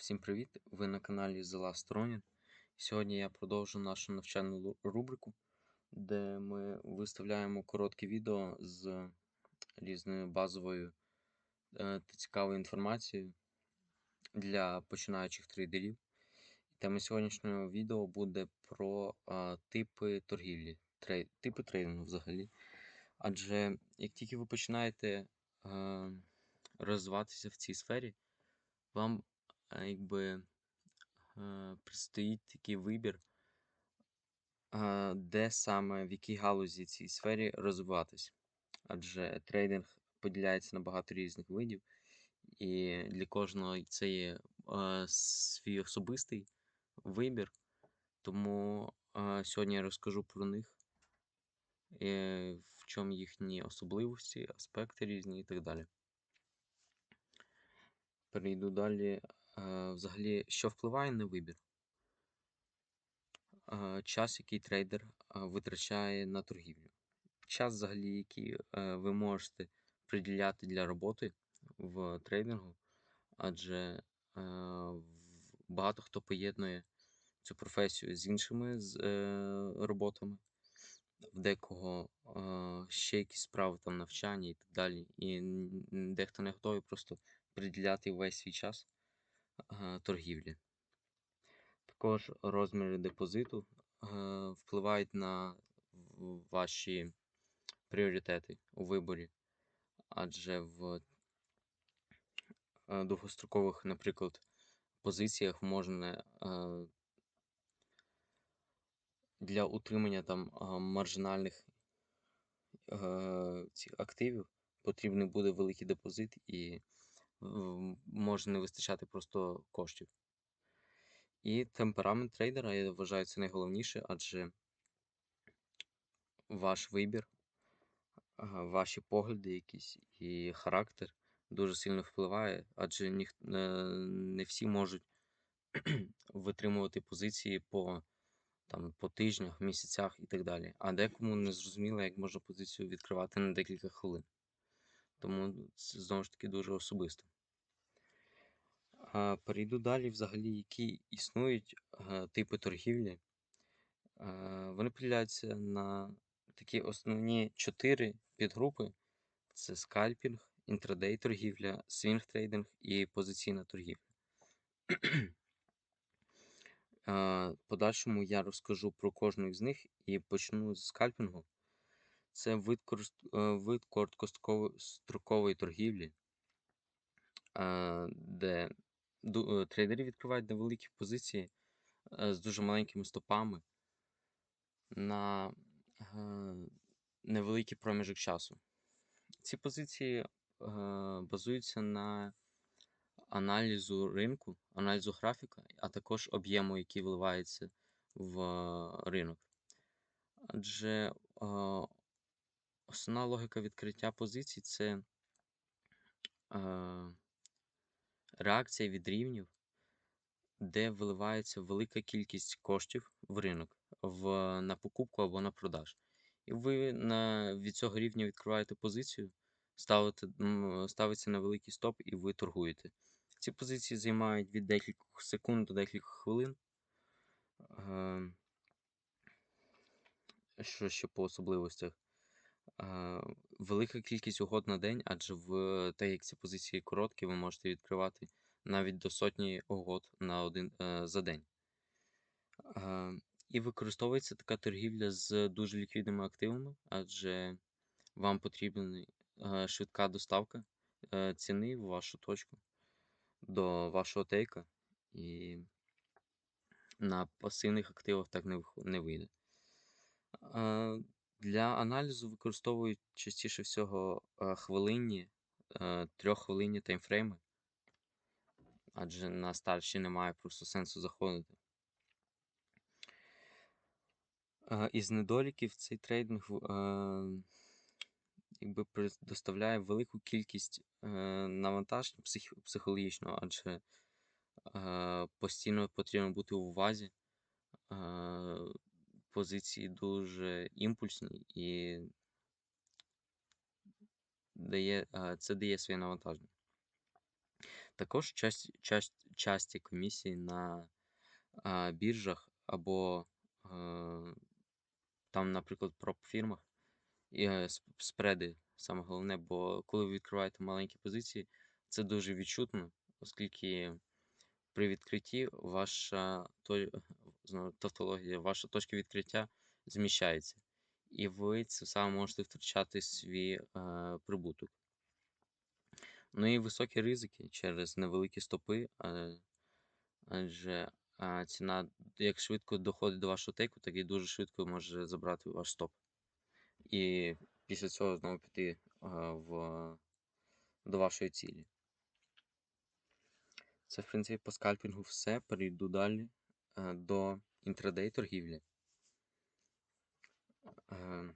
Всім привіт! Ви на каналі The Last Ronin. Сьогодні я продовжу нашу навчальну рубрику, де ми виставляємо короткі відео з різною базовою е, та цікавою інформацією для починаючих трейдерів. Тема сьогоднішнього відео буде про а, типи торгівлі, трей, типи трейдингу взагалі. Адже як тільки ви починаєте е, розвиватися в цій сфері, вам якби предстоїть такий вибір, де саме в якій галузі цій сфері розвиватись. Адже трейдинг поділяється на багато різних видів, і для кожного це є свій особистий вибір. Тому сьогодні я розкажу про них, е, в чому їхні особливості, аспекти різні і так далі. Перейду далі. Е, Взагалі, що впливає на вибір? Е, Час, який трейдер е, витрачає на торгівлю. Час, взагалі, який ви можете приділяти для роботи в трейдингу, адже багато хто поєднує цю професію з іншими з, роботами, в декого ще якісь справи, там навчання і так далі. І дехто не готовий просто приділяти весь свій час торгівлі. Також розміри депозиту е, впливають на ваші пріоритети у виборі, адже в е, довгострокових, наприклад, позиціях можна е, для утримання там е, маржинальних е, цих активів потрібний буде великий депозит і може не вистачати просто коштів. І темперамент трейдера, я вважаю, це найголовніше, адже ваш вибір, ваші погляди якісь і характер дуже сильно впливає, адже ніх, е, не всі можуть витримувати позиції по, там, по тижнях, місяцях і так далі. А декому не зрозуміло, як можна позицію відкривати на декілька хвилин. Тому це знову ж таки дуже особисто. Перейду далі, взагалі, які існують е, типи торгівлі. Е, Вони поділяються на такі основні чотири підгрупи: це скальпінг, інтрадей торгівля, свінг трейдинг і позиційна торгівля. Е, подальшому я розкажу про кожну з них і почну з скальпінгу. Це вид, короткострокової торгівлі, де трейдери відкривають невеликі позиції е, з дуже маленькими стопами на е, невеликий проміжок часу. Ці позиції е, базуються на аналізу ринку, аналізу графіка, а також об'єму, який вливається в е, ринок. Адже е, основна логіка відкриття позицій це е, реакція від рівнів, де виливається велика кількість коштів в ринок в, на покупку або на продаж. І ви на, від цього рівня відкриваєте позицію, ставите, ставиться на великий стоп і ви торгуєте. Ці позиції займають від декількох секунд до декількох хвилин. Е, Що ще по особливостях? Велика кількість угод на день, адже в так як ці позиції короткі, ви можете відкривати навіть до сотні угод на один, е, за день. І використовується така торгівля з дуже ліквідними активами, адже вам потрібна е, швидка доставка е, ціни в вашу точку до вашого тейка, і на пасивних активах так не вийде. Для аналізу використовують частіше всього е, хвилинні, е, трьоххвилинні таймфрейми, адже на старші немає просто сенсу заходити. Е, Із недоліків цей трейдинг е, якби доставляє велику кількість е, психологічного, адже е, постійно потрібно бути у увазі. Позиції дуже імпульсні і дає, це дає своє навантаження. Також часті, част, часті комісії на а, біржах або е, там, наприклад, проп-фірмах і е, спреди саме головне, бо коли ви відкриваєте маленькі позиції, це дуже відчутно, оскільки при відкритті ваша то- тавтологія, ваша точка відкриття зміщається, і ви цим самим можете втрачати свій е, прибуток. Ну і високі ризики через невеликі стопи, е, адже а, ціна як швидко доходить до вашого тейку, так і дуже швидко може забрати ваш стоп. І після цього знову піти а, в, до вашої цілі. Це, в принципі, по скальпінгу все. Перейду далі е, до інтрадей торгівлі. Е,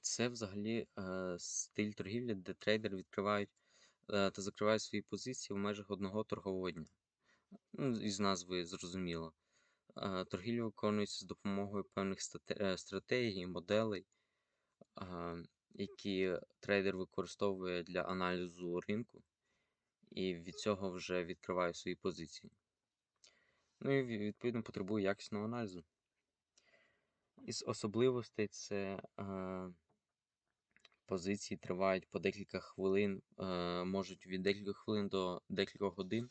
Це взагалі е, стиль торгівлі, де трейдери відкривають е, та закривають свої позиції в межах одного торгового дня. Ну, із назви зрозуміло. Е, Торгівля виконується з допомогою певних е, стратегій, моделей, е, які трейдер використовує для аналізу ринку, і від цього вже відкриває свої позиції. Ну і відповідно потребує якісного аналізу. Із особливостей це е, позиції тривають по декілька хвилин, е, можуть від декілька хвилин до декількох годин.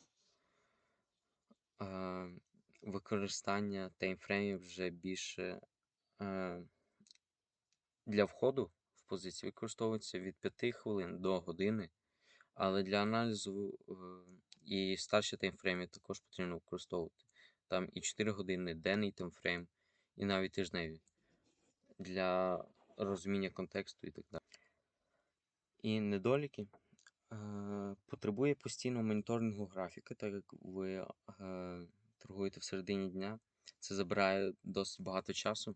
Е, використання таймфреймів вже більше е, для входу в позицію використовується від 5 хвилин до години, але для аналізу е, і старші таймфрейми також потрібно використовувати. Там і 4 години, денний таймфрейм, і навіть тижневі для розуміння контексту і так далі. І недоліки. Е, Потребує постійного моніторингу графіки, так як ви е, торгуєте всередині дня. Це забирає досить багато часу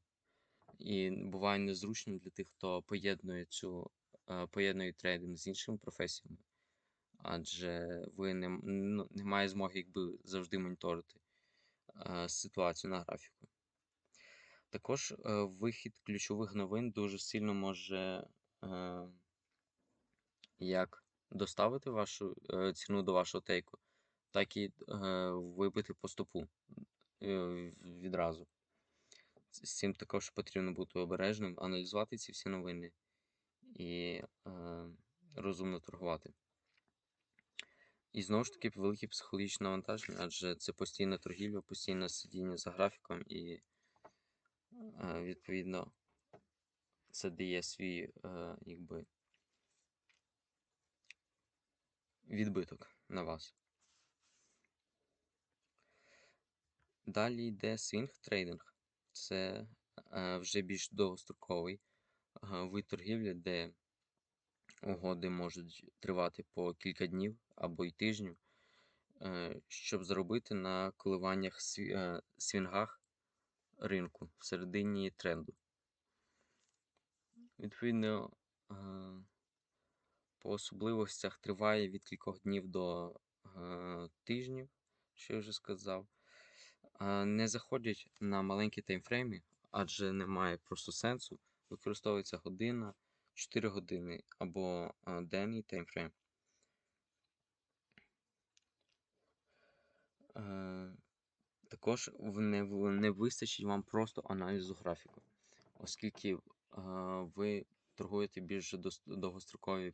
і буває незручно для тих, хто поєднує цю е, поєднує трейдинг з іншими професіями, адже ви не, ну, немає змоги якби завжди моніторити ситуацію на графіку. Також е, вихід ключових новин дуже сильно може е, як доставити вашу е, ціну до вашого тейку, так і е, вибити по стопу е, відразу. З цим також потрібно бути обережним, аналізувати ці всі новини і е, розумно торгувати. І знову ж таки велике психологічне навантаження, адже це постійна торгівля, постійне сидіння за графіком, і е, відповідно це дає свій е, якби, відбиток на вас. Далі йде свінг трейдинг. Це е, вже більш довгостроковий вид торгівлі, де угоди можуть тривати по кілька днів або й тижнів, е, щоб заробити на коливаннях е, свінгах ринку всередині тренду. Відповідно, е, по особливостях триває від кількох днів до тижнів, що я вже сказав. Не заходять на маленькі таймфрейми, адже немає просто сенсу. Використовується година, 4 години або денний таймфрейм. Також не, не вистачить вам просто аналізу графіку, оскільки е, ви торгуєте більш довгострокові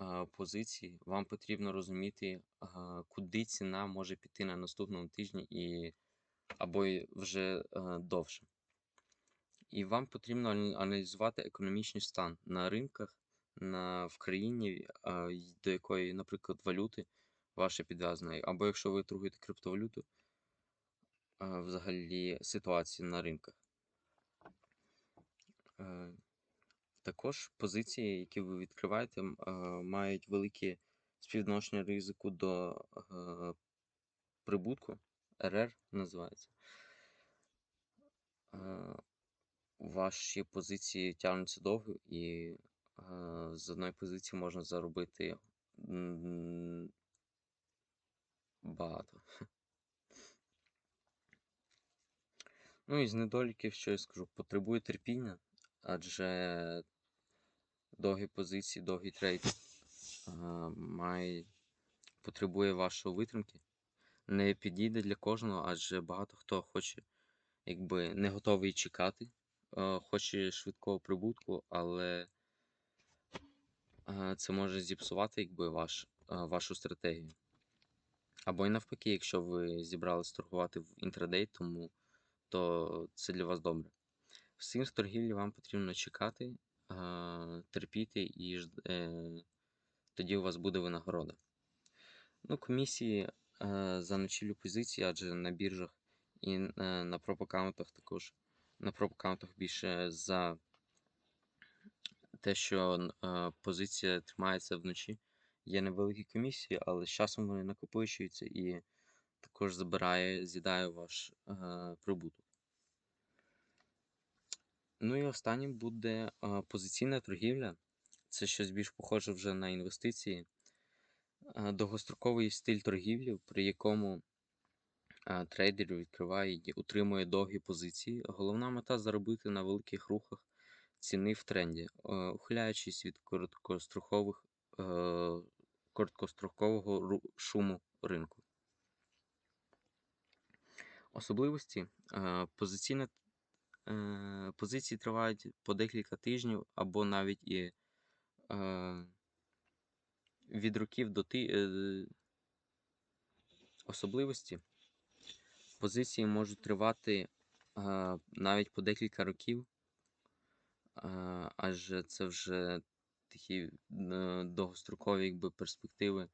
е, позиції, вам потрібно розуміти, е, куди ціна може піти на наступному тижні і або вже е, довше. І вам потрібно аналізувати економічний стан на ринках на, в країні, е, до якої, наприклад, валюти ваша підв'язана, або якщо ви торгуєте криптовалюту, е, взагалі ситуації на ринках. Е, Також позиції, які ви відкриваєте, е, мають велике співвідношення ризику до прибутку. РР називається. Ваші позиції тягнуться довго, і з одної позиції можна заробити багато. Ну і з недоліків, що я скажу, потребує терпіння, адже довгі позиції, довгий трейд має потребує вашої витримки. Не підійде для кожного, адже багато хто хоче, якби не готовий чекати, хоче швидкого прибутку, але це може зіпсувати якби, ваш, вашу стратегію. Або й навпаки, якщо ви зібрались торгувати в інтрадей, тому то це для вас добре. В свінг торгівлі вам потрібно чекати, терпіти і е, тоді у вас буде винагорода. Ну, комісії е, за ночівлю позиції, адже на біржах і е, на проп-аккаунтах також. На проп-аккаунтах більше за те, що позиція тримається вночі. Є невеликі комісії, але з часом вони накопичуються і також забирає, з'їдає ваш е, прибуток. Ну і останнім буде е, позиційна торгівля. Це щось більш похоже вже на інвестиції. Е, Довгостроковий стиль торгівлі, при якому е, трейдер відкриває і утримує довгі позиції. Головна мета заробити на великих рухах ціни в тренді, е, ухиляючись від короткострокових, е, короткострокового шуму ринку. Особливості е, позиційна е, позиції тривають по декілька тижнів або навіть і е, від років до ти, особливості. Позиції можуть тривати навіть по декілька років, адже це вже такі е, довгострокові якби, перспективи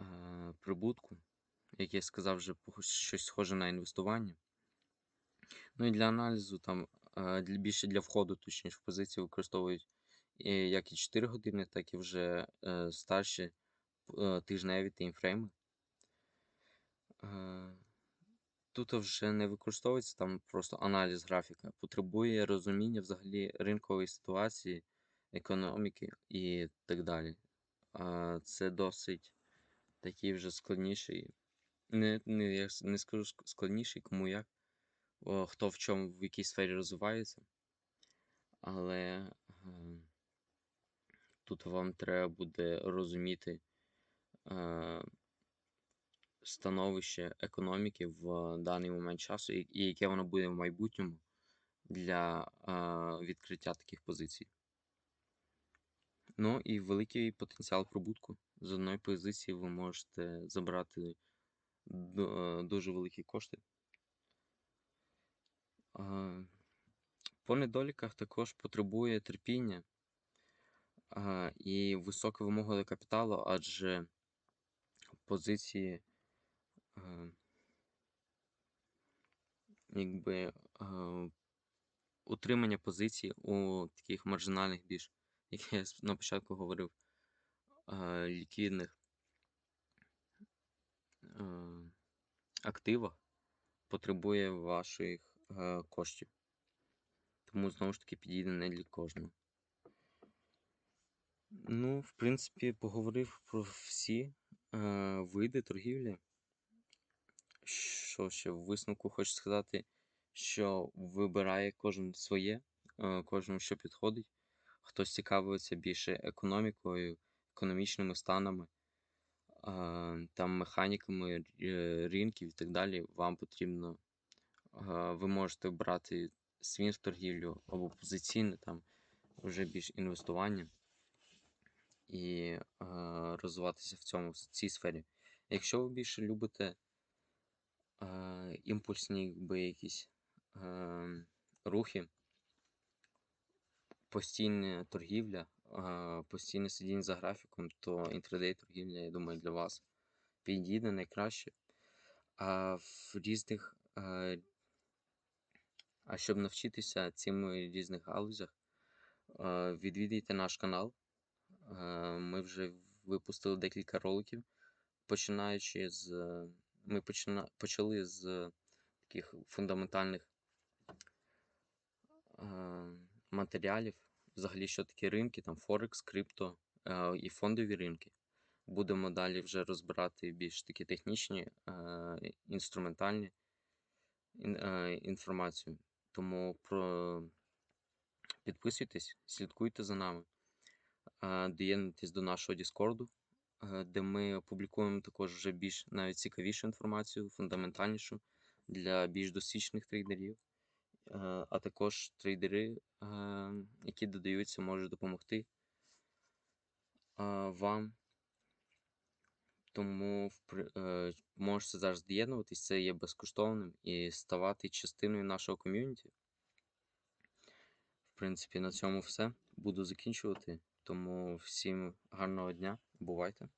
е, прибутку, як я сказав, вже щось схоже на інвестування. Ну і для аналізу там е, більше для входу, точніше, в позиції використовують як і 4 години, так і вже е, старші е, тижневі таймфрейми. Е, Тут вже не використовується там просто аналіз графіка, потребує розуміння взагалі ринкової ситуації, економіки і так далі. А Це досить такий вже складніший. Не, не, я не скажу складніший, кому як, о, хто в чому в якій сфері розвивається. Але е, тут вам треба буде розуміти е, становище економіки в даний момент часу і, і яке воно буде в майбутньому для е, відкриття таких позицій. Ну і великий потенціал прибутку. З одної позиції ви можете забрати е, дуже великі кошти. По недоліках також потребує терпіння і висока вимога до капіталу, адже позиції якби утримання позицій у таких маржинальних більш, як я на початку говорив, ліквідних активах потребує ваших коштів. Тому знову ж таки підійде не для кожного. Ну, в принципі, поговорив про всі види торгівлі. Що ще в висновку хочу сказати, що вибирає кожен своє, кожному що підходить. Хтось цікавиться більше економікою, економічними станами, там механіками е, ринків і так далі. Вам потрібно, ви можете брати свінг торгівлю або позиційне, там вже більш інвестування і розвиватися в цьому в цій сфері. Якщо ви більше любите імпульсні якби, якісь рухи, постійна торгівля, постійне сидіння за графіком, то інтрадей торгівля, я думаю, для вас підійде найкраще. А в різних, а щоб навчитися цим різних галузях, відвідайте наш канал. Ми вже випустили декілька роликів, починаючи з. Ми почина, почали з таких фундаментальних матеріалів, взагалі, що таке ринки, там Форекс, крипто е, і фондові ринки. Будемо далі вже розбирати більш такі технічні, е, інструментальні ін, е, інформацію. Тому про... підписуйтесь, слідкуйте за нами, е, доєднуйтесь до нашого Діскорду. е, де ми опублікуємо також вже більш навіть цікавішу інформацію, фундаментальнішу для більш досвідчених трейдерів. Е, А також трейдери, е, які додаються, можуть допомогти е, вам. Тому можете зараз доєднуватись, це є безкоштовним і ставати частиною нашого ком'юніті. В принципі, на цьому все. Буду закінчувати. Тому всім гарного дня. Бувайте.